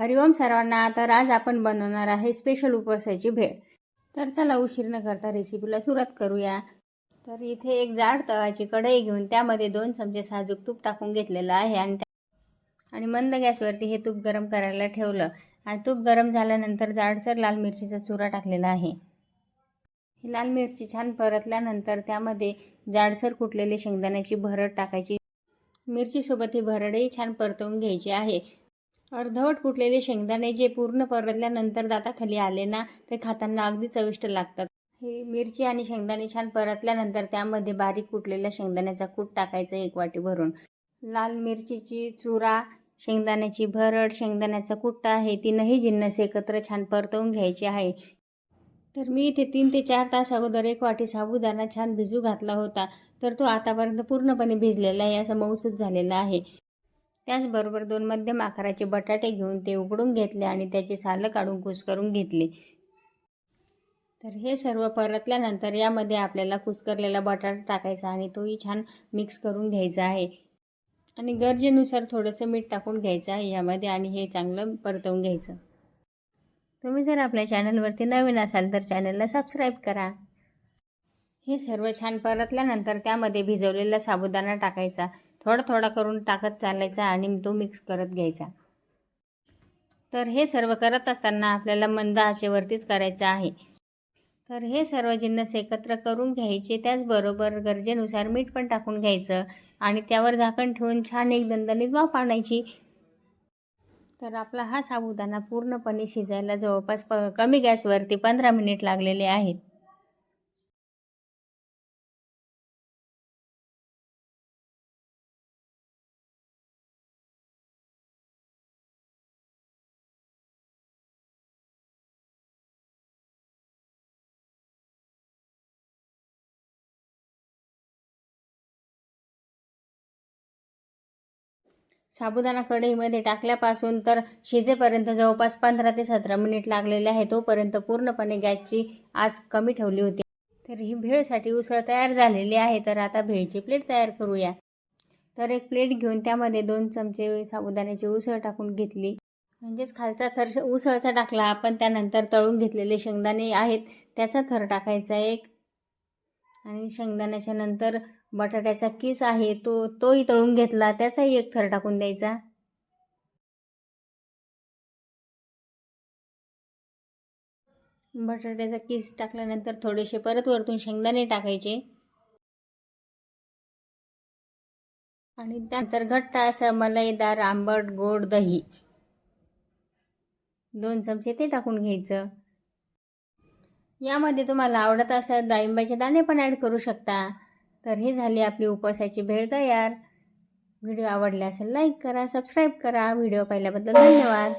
हरिओम सर्वांना. तर आज आपण बनवणार आहे स्पेशल उपवासाची भेळ. तर चला उशीर न करता रेसिपीला सुरुवात करूया. तर इथे एक जाड तवाची कढई घेऊन त्यामध्ये दोन चमचे साजूक तूप टाकून घेतलेलं आहे आणि आणि मंद गॅसवरती हे तूप गरम करायला ठेवलं. आणि तूप गरम झाल्यानंतर जाडसर लाल मिरचीचा चुरा टाकलेला आहे. ही लाल मिरची छान परतल्यानंतर त्यामध्ये जाडसर कुटलेली शेंगदाण्याची भरड टाकायची. मिरचीसोबत ही भरडही छान परतवून घ्यायची आहे. अर्धवट कुटलेले शेंगदाणे जे पूर्ण परतल्यानंतर दाताखाली आले ना ते खाताना अगदी चविष्ट लागतात. हे मिरची आणि शेंगदाणे छान परतल्यानंतर त्यामध्ये बारीक कुटलेल्या शेंगदाण्याचा कूट टाकायचा एक वाटी भरून. लाल मिरचीची चुरा शेंगदाण्याची भरड शेंगदाण्याचा कुट्टा आहे तीनही जिन्नस एकत्र छान परतवून घ्यायचे आहे. तर मी इथे तीन ते चार तास अगोदर एक वाटी साबुदाणा छान भिजू घातला होता तर तो आतापर्यंत पूर्णपणे भिजलेला आहे असा मऊसूत झालेला आहे. त्याचबरोबर दोन मध्यम आकाराचे बटाटे घेऊन ते उघडून घेतले आणि त्याचे सालं काढून कुस्करून घेतले. तर हे सर्व परतल्यानंतर यामध्ये आपल्याला कुस्करलेला बटाटा टाकायचा आणि तोही छान मिक्स करून घ्यायचा आहे. आणि गरजेनुसार थोडंसं मीठ टाकून घ्यायचं आहे यामध्ये आणि हे चांगलं परतवून घ्यायचं. तुम्ही जर आपल्या चॅनलवरती नवीन असाल तर चॅनलला सबस्क्राईब करा. हे सर्व छान परतल्यानंतर त्यामध्ये भिजवलेला साबुदाणा टाकायचा. थोडा थोडा करून टाकत चालायचा आणि तो मिक्स करत घ्यायचा. तर हे सर्व करत असताना आपल्याला मंद आचेवरतीच करायचं आहे. तर हे सर्व जिन्नस एकत्र करून घ्यायचे. त्याचबरोबर गरजेनुसार मीठ पण टाकून घ्यायचं आणि त्यावर झाकण ठेवून छान एक दणदणीत वाफ आणायची. तर आपला हा साबुदाणा पूर्णपणे शिजायला जवळपास प कमी गॅसवरती पंधरा मिनिट लागलेले आहेत. साबुदाणा कढईमध्ये टाकल्यापासून तर शिजेपर्यंत जवळपास पंधरा ते सतरा मिनिट लागलेले आहे. तोपर्यंत पूर्णपणे गॅसची आज कमी ठेवली होती. तर ही भेळसाठी उसळ तयार झालेली आहे. तर आता भेळची प्लेट तयार करूया. तर एक प्लेट घेऊन त्यामध्ये दोन चमचे साबुदाण्याची उसळ टाकून घेतली. म्हणजेच खालचा थर उसळचा टाकला. आपण त्यानंतर तळून घेतलेले शेंगदाणे आहेत त्याचा थर टाकायचा एक. आणि शेंगदाण्याच्या नंतर बटाट्याचा किस आहे तो तोही तळून घेतला त्याचाही एक थर टाकून द्यायचा. बटाट्याचा किस टाकल्यानंतर थोडेसे परत वरतून शेंगदाणे टाकायचे. आणि त्यानंतर घट्ट असं मलईदार आंबट गोड दही. दोन चमचे ते टाकून घ्यायचं. यामध्ये तुम्हाला आवडत असल्यास डाळिंबाचे दाणे पण ॲड करू शकता. तर हे झाली आपली उपवासाची भेळ तयार. व्हिडिओ आवडला असेल लाईक करा सबस्क्राईब करा. व्हिडिओ पाहिल्याबद्दल धन्यवाद.